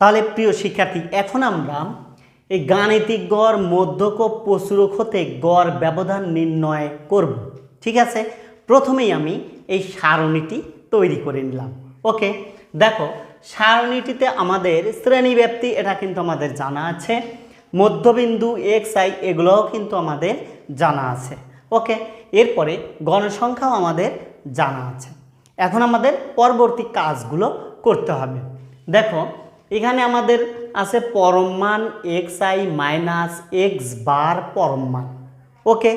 তাহলে প্রিয় শিক্ষার্থী, এখন আমরা এই গাণিতিক গড়, মধ্যক প্রচুরক হতে গড় ব্যবধান নির্ণয় করব। ঠিক আছে? প্রথমেই আমি এই সারণীটি তৈরি করে নিলাম। ওকে? দেখো, সারণীটিতে আমাদের শ্রেণীব্যাপ্তি, এটা কিন্তু আমাদের জানা আছে। মধ্যবিন্দু এক্স আই এগুলোও কিন্তু আমাদের জানা আছে। ওকে? এরপরে গণসংখ্যাও আমাদের জানা আছে। এখন আমাদের পরবর্তী কাজগুলো করতে হবে। দেখো এখানে আমাদের আছে পরম মান x i minus x bar পরম মান। ওকে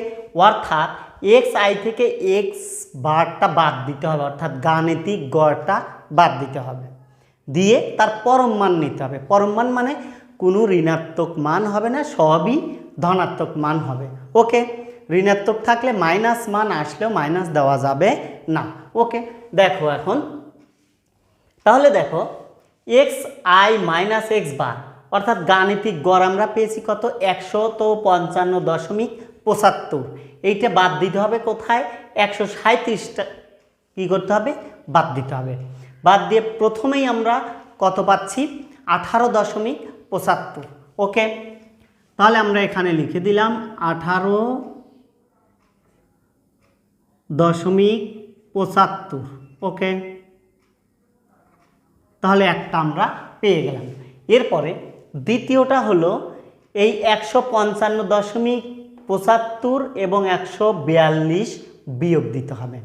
অর্থাৎ এক্স আই থেকে এক্স বারটা বাদ দিতে হবে, অর্থাৎ গাণিতিক গড়টা বাদ দিতে হবে। দিয়ে তার পরম মান নিতে হবে। পরম মান মানে কোনো ঋণাত্মক মান হবে না, সবই ধনাত্মক মান হবে। ওকে ঋণাত্মক থাকলে মাইনাস মান আসলেও মাইনাস দেওয়া যাবে না। ওকে দেখো এখন। তাহলে দেখো x i minus x bar. অর্থাৎ গাণিতিক গড় আমরা পেয়েছি কত? একশো তো পঞ্চান্ন দশমিক পঁচাত্তর। এইটা বাদ দিতে হবে কোথায়? একশো সাঁত্রিশটা কী করতে হবে? বাদ দিতে হবে। বাদ দিয়ে প্রথমেই আমরা কত পাচ্ছি? আঠারো দশমিক পঁচাত্তর। ওকে? তাহলে আমরা এখানে লিখে দিলাম আঠারো দশমিক পঁচাত্তর। ওকে? তাহলে একটা আমরা পেয়ে গেলাম। এরপরে দ্বিতীয়টা হলো এই একশো পঞ্চান্ন দশমিক পঁচাত্তর এবং একশো বিয়াল্লিশ বিয়োগ দিতে হবে।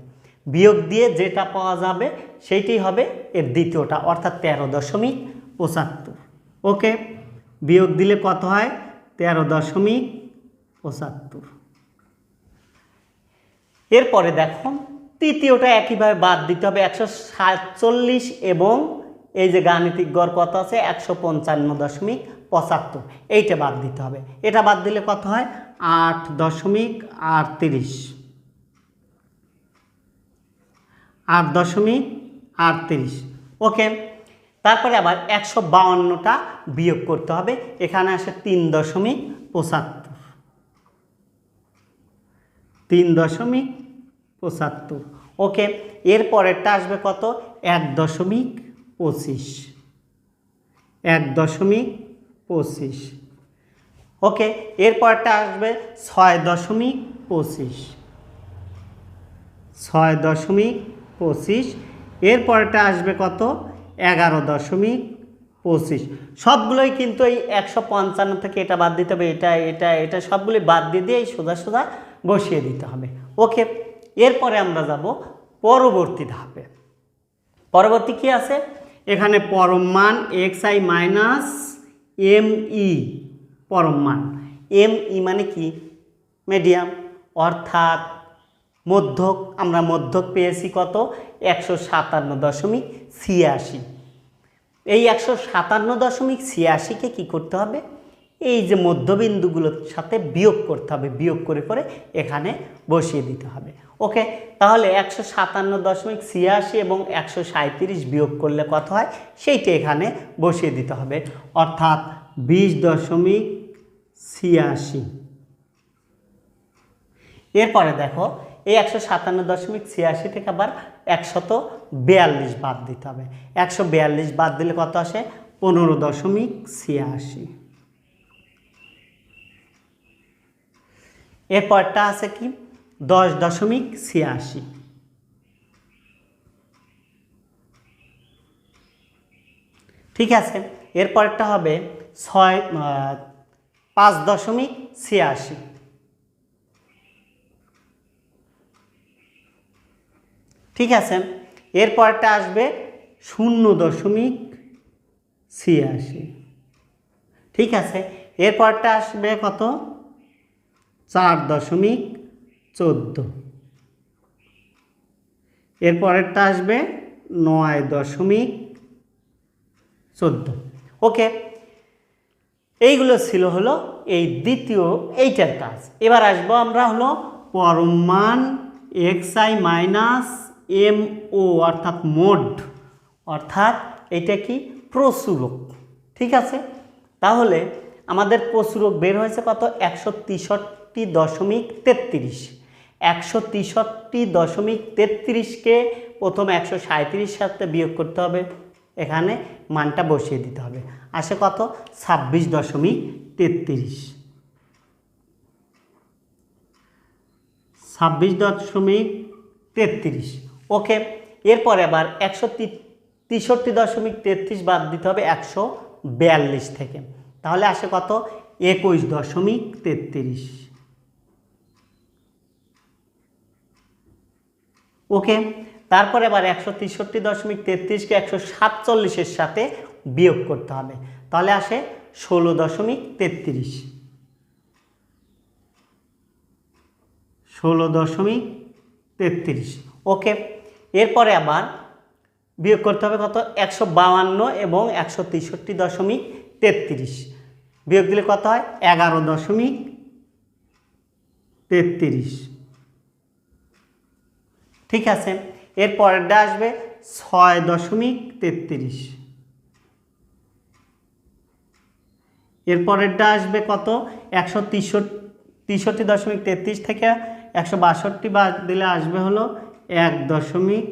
বিয়োগ দিয়ে যেটা পাওয়া যাবে সেইটাই হবে এর দ্বিতীয়টা, অর্থাৎ তেরো দশমিক পঁচাত্তর। ওকে? বিয়োগ দিলে কত হয়? তেরো দশমিক পঁচাত্তর। এরপরে দেখো, তৃতীয়টা একইভাবে বাদ দিতে হবে, একশো সাতচল্লিশ এবং এই যে গাণিতিক গড় কত আছে? একশো পঞ্চান্ন দশমিক পঁচাত্তর। এইটা বাদ দিতে হবে। এটা বাদ দিলে কত হয়? আট দশমিক আটত্রিশ। আট দশমিক আটত্রিশ। ওকে, তারপরে আবার একশো বাউান্নটা বিয়োগ করতে হবে। এখানে আসে তিন দশমিক পঁচাত্তর। তিন দশমিক পঁচাত্তর। ওকে এরপরেরটা আসবে কত? এক দশমিক পঁচিশ। এক দশমিক পঁচিশ। ওকে, এরপরটা আসবে ছয় দশমিক পঁচিশ। ছয় দশমিক পঁচিশ, এরপরটা আসবে কত? এগারো দশমিক পঁচিশ। সবগুলোই কিন্তু এই একশো পঞ্চান্ন থেকে এটা বাদ দিতে হবে, এটা এটা এটা সবগুলোই বাদ দিয়ে দিয়ে এই সোজা সোজা বসিয়ে দিতে হবে। ওকে, এরপরে আমরা যাব পরবর্তী ধাপে। পরবর্তী কি আছে? এখানে পরম মান x i minus m e পরম মান। এম ই মানে কি? মিডিয়াম অর্থাৎ মধ্যক। আমরা মধ্যক পেয়েছি কত? একশো সাতান্ন দশমিক ছিয়াশি। এই একশো সাতান্ন দশমিক ছিয়াশিকে কী করতে হবে? এই যে মধ্যবিন্দুগুলোর সাথে বিয়োগ করতে হবে, বিয়োগ করে করে এখানে বসিয়ে দিতে হবে। ওকে, তাহলে একশো সাতান্ন দশমিক ছিয়াশি এবং একশো সাঁত্রিশ বিয়োগ করলে কত হয়? সেইটা এখানে বসিয়ে দিতে হবে। অর্থাৎ বিশ দশমিক ছিয়াশি। এরপরে দেখো, এই একশো সাতান্ন দশমিক ছিয়াশি থেকে আবার একশত বিয়াল্লিশ বাদ দিতে হবে। একশো বিয়াল্লিশ বাদ দিলে কত আসে? পনেরো দশমিক ছিয়াশি। এরপরটা আছে কি? দশ দশমিক ছিয়াশি। ঠিক আছে? এরপরটা হবে ছয় পাঁচ দশমিক ছিয়াশি। ঠিক আছে? এরপরটা আসবে শূন্য দশমিক ছিয়াশি। ঠিক আছে? এরপরটা আসবে কত? চার দশমিক চোদ্দ। এরপরেরটা আসবে নয় দশমিক চোদ্দ। ওকে, এইগুলো ছিল হলো এই দ্বিতীয়, এইটার কাজ। এবার আসব আমরা হলো পরমান x i minus m o অর্থাৎ মোড। অর্থাৎ এটা কি? প্রচুরক। ঠিক আছে? তাহলে আমাদের প্রচুরক বের হয়েছে কত? একশো তেষট্টি দশমিক তেত্রিশ। একশো তেষট্টি দশমিক তেত্রিশকে প্রথম একশো সাঁত্রিশ সাথে বিয়োগ করতে হবে। এখানে মানটা বসিয়ে দিতে হবে। আসে কত? ছাব্বিশ দশমিক তেত্রিশ। ছাব্বিশ দশমিক তেত্রিশ। ওকে, এরপরে আবার একশো তেষট্টি দশমিক তেত্রিশ বাদ দিতে হবে একশো বিয়াল্লিশ থেকে। তাহলে আসে কত? একুশ দশমিক তেত্রিশ। ওকে? তারপরে আবার একশো তেষট্টি দশমিক তেত্রিশকে একশো সাতচল্লিশের সাথে বিয়োগ করতে হবে। তাহলে আসে ষোলো দশমিক তেত্রিশ। ষোলো দশমিক তেত্রিশ। ওকে? এরপরে আবার বিয়োগ করতে হবে কত? একশো বাউান্ন এবং একশো তেষট্টি দশমিক তেত্রিশ। বিয়োগ দিলে কত হয়? এগারো দশমিক তেত্রিশ। ঠিক আছে? এর পরেরটা আসবে ছয় দশমিক তেত্রিশ। এর পরেরটা আসবে কত? একশো তেষট্টি দশমিক তেত্রিশ থেকে একশো বাষট্টি বাদ দিলে আসবে হলো এক দশমিক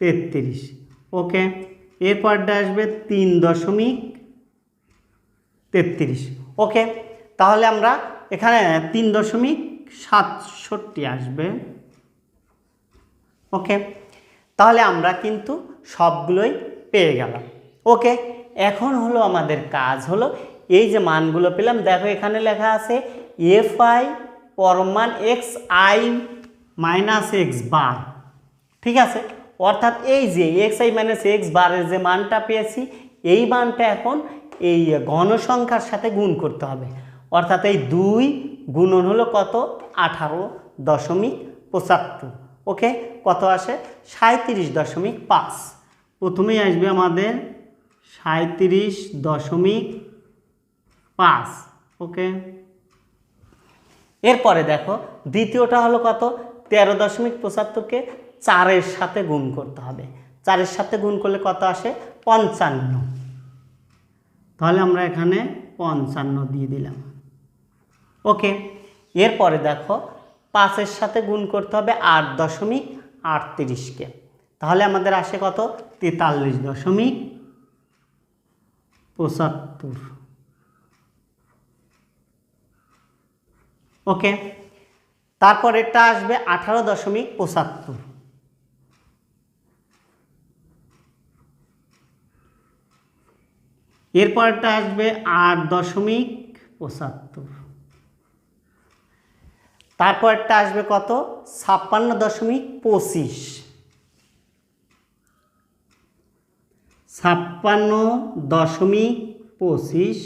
তেত্রিশ। ওকে? এর পরেরটা আসবে তিন দশমিক তেত্রিশ। ওকে? তাহলে আমরা এখানে তিন দশমিক সাতষট্টি আসবে। ওকে তাহলে আমরা কিন্তু সবগুলোই পেয়ে গেলাম। ওকে এখন হলো আমাদের কাজ হলো, এই যে মানগুলো পেলাম, দেখো এখানে লেখা আছে f i পরমান x i minus x bar ঠিক আছে? অর্থাৎ এই যে এক্স আই মাইনাস এক্স বারের যে মানটা পেয়েছি, এই মানটা এখন এই ঘনসংখ্যার সাথে গুণ করতে হবে। অর্থাৎ এই দুই গুণন হলো কত? আঠারো দশমিক পঁচাত্তর। ওকে? কত আসে? সাঁত্রিশ দশমিক পাঁচ। প্রথমেই আসবে আমাদের সাঁত্রিশ দশমিক পাঁচ, ওকে? এরপরে দেখো, দ্বিতীয়টা হলো কত? তেরো দশমিক পঁচাত্তরকে চারের সাথে গুণ করতে হবে। চারের সাথে গুণ করলে কত আসে? পঞ্চান্ন। তাহলে আমরা এখানে পঞ্চান্ন দিয়ে দিলাম। ওকে? এরপরে দেখো পাঁচের সাথে গুণ করতে হবে আট দশমিক আটত্রিশকে তাহলে আমাদের আসে কত? তেতাল্লিশ দশমিক পঁচাত্তর। ওকে? তারপর এটা আসবে আঠারো দশমিক পঁচাত্তর। এরপরটা আসবে আট দশমিক পঁচাত্তর। তারপরটা আসবে কত? ছাপ্পান্ন দশমিক পঁচিশ। ছাপ্পান্ন দশমিক পঁচিশ।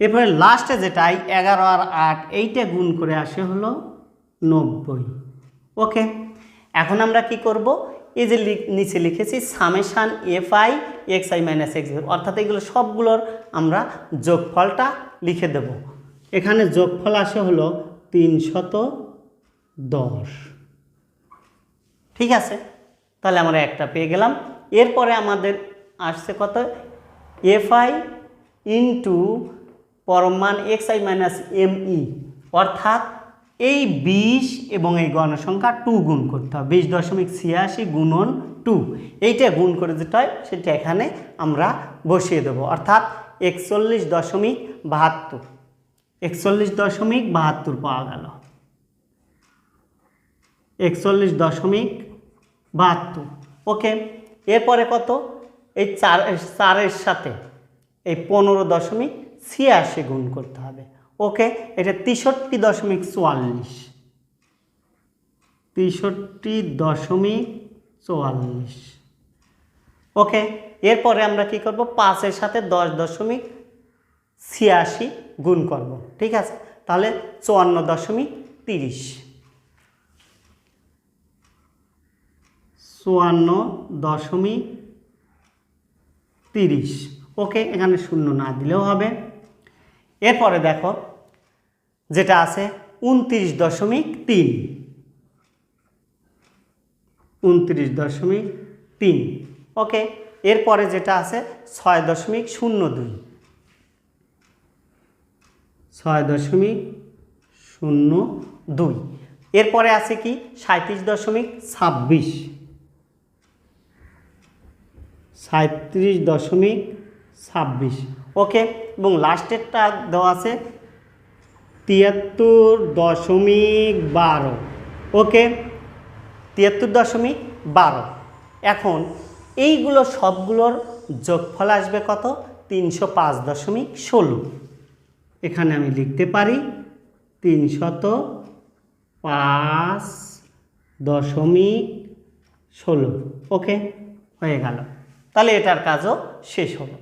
এরপরে লাস্টে যেটা, এই এগারো আর আট, এইটা গুণ করে আসে হলো নব্বই। ওকে, এখন আমরা কি করব? এই যে নিচে লিখেছি summation f i, x i minus x অর্থাৎ এগুলো সবগুলোর আমরা যোগফলটা লিখে দেব। এখানে যোগফল আসে হলো তিনশত দশ। ঠিক আছে? তাহলে আমরা একটা পেয়ে গেলাম। এরপরে আমাদের আসছে কত? F i into পরমান x i minus m e অর্থাৎ এই বিশ এবং এই গণসংখ্যা টু গুণ করতে হবে। বিশ দশমিক ছিয়াশি গুণন টু এইটা গুণ করে যেটা হয়, সেটা এখানে আমরা বসিয়ে দেবো। অর্থাৎ একচল্লিশ দশমিক বাহাত্তর। একচল্লিশ দশমিক বাহাত্তর পাওয়া গেল। একচল্লিশ দশমিক বাহাত্তর। ওকে, এরপরে কত? এই চার চারের সাথে এই পনেরো দশমিক ছিয়াশি গুণ করতে হবে। ওকে, এটা তেষট্টি দশমিক চুয়াল্লিশ। তেষট্টি দশমিক চুয়াল্লিশ। ওকে, এরপরে আমরা কি করব? পাঁচের সাথে দশ দশমিক ছিয়াশি গুণ করব, ঠিক আছে? তাহলে চুয়ান্ন দশমিক তিরিশ। চুয়ান্ন দশমিক তিরিশ। ওকে, এখানে শূন্য না দিলেও হবে। এরপরে দেখো, যেটা আছে উনত্রিশ দশমিক তিন। উনত্রিশ দশমিক তিন। ওকে, এরপরে যেটা আছে ছয় দশমিক শূন্য দুই। ছয় দশমিক শূন্য দুই। এরপরে আছে কি? সাঁত্রিশ দশমিক ছাব্বিশ। সাঁত্রিশ দশমিক ছাব্বিশ। ওকে, এবং লাস্টেরটা দেওয়া আছে তিয়াত্তর দশমিক বারো। ওকে, তিয়াত্তর দশমিক বারো। এখন এইগুলো সবগুলোর যোগফল আসবে কত? তিনশো পাঁচ দশমিক ষোলো। এখানে আমি লিখতে পারি তিনশত পাঁচ দশমিক ষোলো। ওকে, হয়ে গেল। তাহলে এটার কাজও শেষ হলো।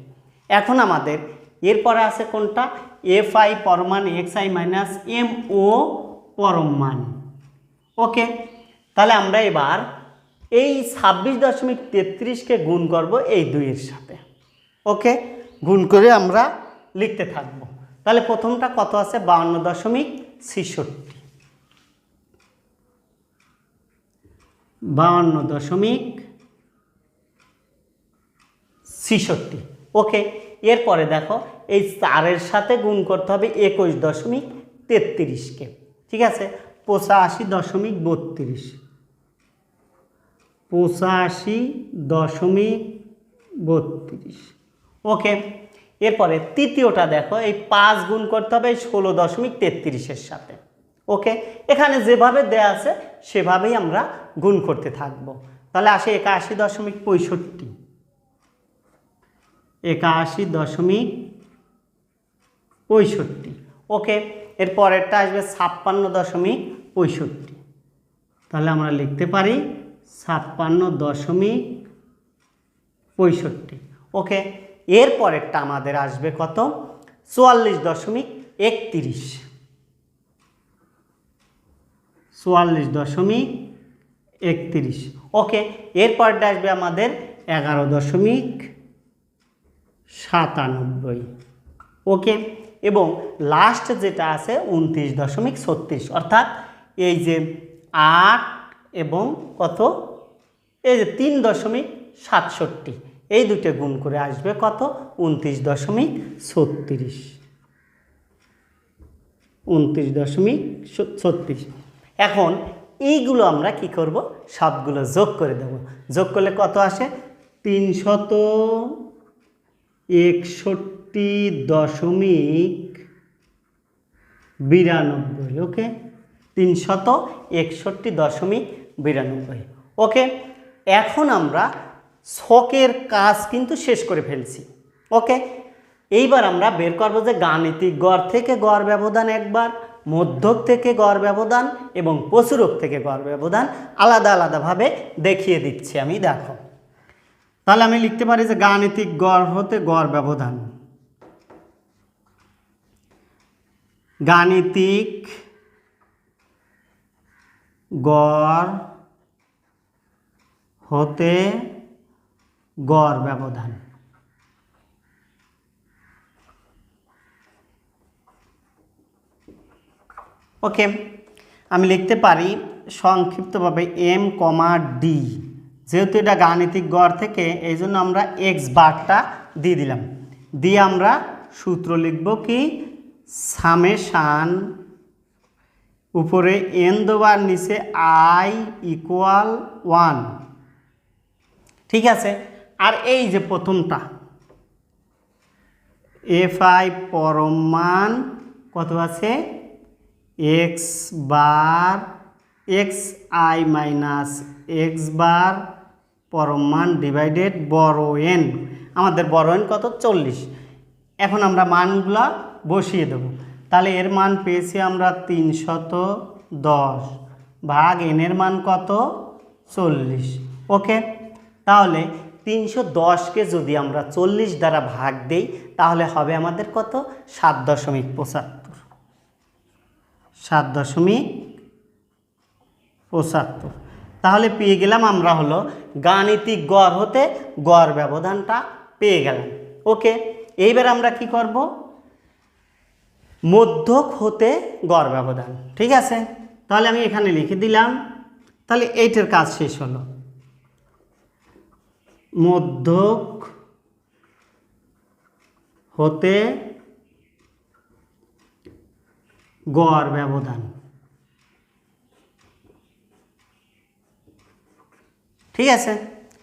এখন আমাদের এরপরে আছে কোনটা? F i পরমান x i minus m o পরমান okay, তাহলে আমরা এবার এই ছাব্বিশ দশমিক তেত্রিশকে গুণ করব এই দুইয়ের সাথে। ওকে, গুণ করে আমরা লিখতে থাকব। তাহলে প্রথমটা কত আছে? বাউন্ন দশমিক ছেষট্টি। বাউন্ন দশমিক ছেষট্টি। ওকে, এরপরে দেখো, এই চারের সাথে গুণ করতে হবে একুশ দশমিক তেত্রিশকে। ঠিক আছে? পঁচাশি দশমিক বত্রিশ। পঁচাশি দশমিক বত্রিশ। ওকে এরপরে তৃতীয়টা দেখো, এই পাঁচ গুণ করতে হবে ষোলো দশমিক তেত্রিশের সাথে। ওকে? এখানে যেভাবে দেয়া আছে, সেভাবেই আমরা গুণ করতে থাকব। তাহলে আসে একাশি দশমিক পঁয়ষট্টি। একাশি দশমিক পঁয়ষট্টি। ওকে? এর পরেরটা আসবে ছাপ্পান্ন দশমিক পঁয়ষট্টি। তাহলে আমরা লিখতে পারি ছাপ্পান্ন দশমিক পঁয়ষট্টি। ওকে? এর পরেরটা আমাদের আসবে কত? চুয়াল্লিশ দশমিক একত্রিশ। চুয়াল্লিশ দশমিক একত্রিশ। ওকে, এরপরটা আসবে আমাদের এগারো দশমিক সাতানব্বই। ওকে, এবং লাস্ট যেটা আছে উনত্রিশ দশমিক ছত্রিশ। অর্থাৎ এই যে আট এবং কত? এই যে তিন দশমিক সাতষট্টি। এই দুটো গুণ করে আসবে কত? উনত্রিশ দশমিক ছত্রিশ। উনত্রিশ দশমিক ছত্রিশ। এখন এইগুলো আমরা কি করব? সবগুলো যোগ করে দেব। যোগ করলে কত আসে? তিনশত একষট্টি দশমিক বিরানব্বই, ওকে? তিনশত একষট্টি দশমিক বিরানব্বই, ওকে? এখন আমরা ছকের কাজ কিন্তু শেষ করে ফেলছি। ওকে এইবার আমরা বের করব যে গাণিতিক গড় থেকে গড় ব্যবধান একবার, মধ্যক থেকে গড় ব্যবধান এবং প্রচুরক থেকে গড় ব্যবধান আলাদা আলাদাভাবে দেখিয়ে দিচ্ছি আমি, দেখো। তাহলে আমি লিখতে পারি যে গাণিতিক গড় হতে গড় ব্যবধান। গাণিতিক গড় হতে গড় ব্যবধান। ওকে আমি লিখতে পারি সংক্ষিপ্তভাবে এম কমা ডি যেহেতু এটা গাণিতিক গড় থেকে, এই জন্য আমরা এক্স বারটা দিয়ে দিলাম। দিয়ে আমরা সূত্র লিখব কি? সামেশান উপরে এন দেওয়ার নিচে আই ইকুয়াল ওয়ান ঠিক আছে? আর এই যে প্রথমটা এফ আই পরমান কত আছে? X bar x i minus x bar পরমান divided বড় এন আমাদের বড় এন কত? চল্লিশ। এখন আমরা মানগুলা বসিয়ে দেব। তাহলে এর মান পেয়েছি আমরা তিনশত দশ। ভাগ এনের মান কত? চল্লিশ। ওকে? তাহলে তিনশো দশকে যদি আমরা চল্লিশ দ্বারা ভাগ দেই, তাহলে হবে আমাদের কত? সাত দশমিক পঁচাত্তর। সাত দশমিক পঁচাত্তর। তাহলে পেয়ে গেলাম আমরা হলো গাণিতিক গড় হতে গড় ব্যবধানটা পেয়ে গেলাম। ওকে, এইবার আমরা কি করব? মধ্যক হতে গড় ব্যবধান। ঠিক আছে? তাহলে আমি এখানে লিখে দিলাম। তাহলে এইটার কাজ শেষ হলো। মধ্যক হতে গড় ব্যবধান। ঠিক আছে?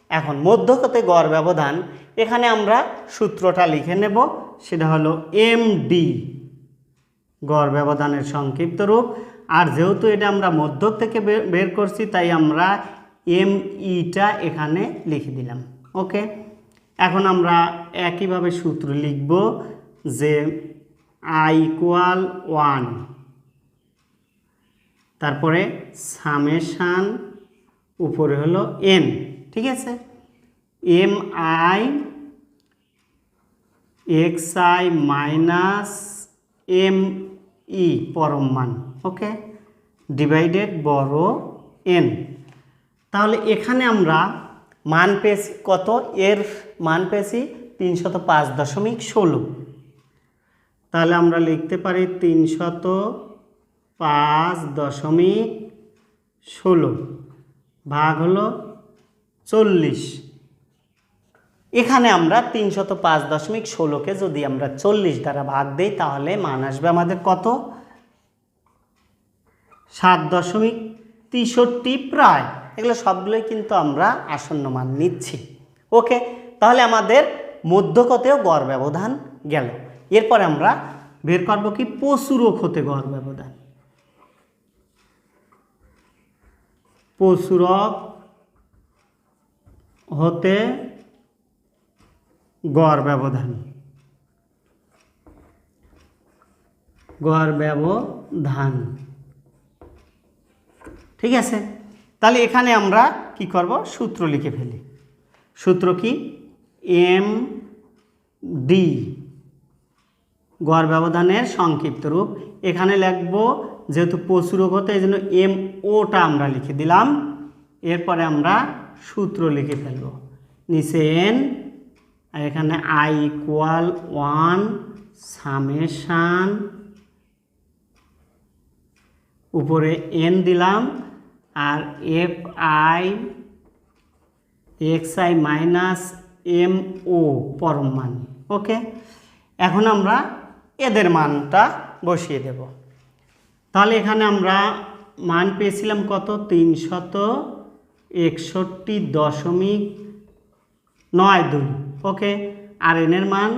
এখন মধ্যকতে গড় ব্যবধান, এখানে আমরা সূত্রটা লিখে নেব, সেটা হলো এম ডি গড় ব্যবধানের সংক্ষিপ্ত রূপ। আর যেহেতু এটা আমরা মধ্যক থেকে বের করছি, তাই আমরা এম ইটা এখানে লিখে দিলাম। ওকে এখন আমরা একইভাবে সূত্র লিখব যে আই ইকুয়াল ওয়ান তারপরে সামেশান উপরে হলো এন ঠিক আছে? M i x i minus m e পরম মান ওকে ডিভাইডেড বড় এন তাহলে এখানে আমরা মান পেয়েছি কত? এর মান পেয়েছি তিনশত পাঁচ দশমিক ষোলো। তাহলে আমরা লিখতে পারি তিনশত পাঁচ দশমিক ষোলো। ভাগ হলো চল্লিশ। এখানে আমরা তিনশত পাঁচ দশমিক ষোলোকে যদি আমরা চল্লিশ দ্বারা ভাগ দিই, তাহলে মান আসবে আমাদের কত? সাত দশমিক তেষট্টি প্রায়। এগুলো সবগুলোই কিন্তু আমরা আসন্ন মান নিচ্ছি। ওকে, তাহলে আমাদের মধ্যকতেও গড় ব্যবধান গেল। এরপরে আমরা বের করব কি? পশুরক হতে গড় ব্যবধান। পশুরক হতে গড় ব্যবধান। গড় ব্যবধান। ঠিক আছে? তাহলে এখানে আমরা কি করব? সূত্র লিখে ফেলি। সূত্র কি? এম ডি, গড় ব্যবধানের সংক্ষিপ্ত রূপ। এখানে লিখব, যেহেতু পশুরোগ হতে, এই জন্য এম ওটা আমরা লিখে দিলাম। এরপরে আমরা সূত্র লিখে ফেলব। নিচে এন, আর এখানে আই ইকুয়াল ওয়ান সামেশান। উপরে এন দিলাম। আর f i, x i minus m o পরম মান, ওকে? এখন আমরা এদের মানটা বসিয়ে দেব। তাহলে এখানে আমরা মান পেয়েছিলাম কত? তিনশত একষট্টি দশমিক নয় দুই, ওকে? আর এনের মান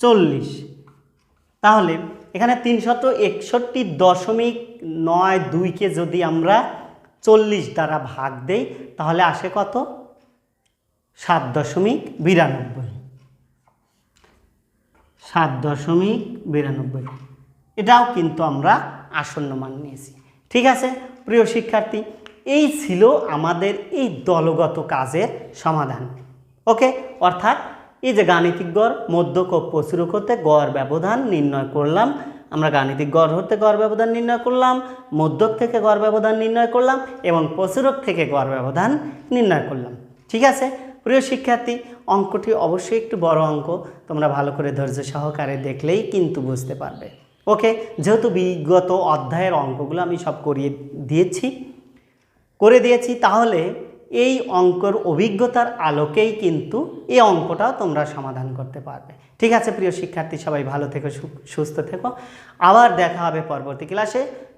চল্লিশ। তাহলে এখানে তিনশত একষট্টি দশমিক নয় দুইকে যদি আমরা চল্লিশ দ্বারা ভাগ দেই, তাহলে আসে কত? সাত দশমিক বিরানব্বই। সাত দশমিক বিরানব্বই। এটাও কিন্তু আমরা আসন্ন মান নিয়েছি। ঠিক আছে, প্রিয় শিক্ষার্থী, এই ছিল আমাদের এই দলগত কাজের সমাধান। ওকে, অর্থাৎ এই যে গাণিতিক গড়, মধ্যক ও প্রচুরক হতে গড় ব্যবধান নির্ণয় করলাম। আমরা গাণিতিক গড় হতে গড় ব্যবধান নির্ণয় করলাম, মধ্যক থেকে গড় ব্যবধান নির্ণয় করলাম এবং প্রচুরক থেকে গড় ব্যবধান নির্ণয় করলাম। ঠিক আছে? প্রিয় শিক্ষার্থী, অঙ্কটি অবশ্যই একটু বড় অঙ্ক, তোমরা ভালো করে ধৈর্য সহকারে দেখলেই কিন্তু বুঝতে পারবে। ওকে? যেহেতু বিগত অধ্যায়ের অঙ্কগুলো আমি সব করিয়ে দিয়েছি, করে দিয়েছি, তাহলে এই অঙ্কর অভিজ্ঞতার আলোকেই কিন্তু এই অঙ্কটাও তোমরা সমাধান করতে পারবে। ঠিক আছে, প্রিয় শিক্ষার্থী, সবাই ভালো থেকো সুস্থ থেকো। আবার দেখা হবে পরবর্তী ক্লাসে।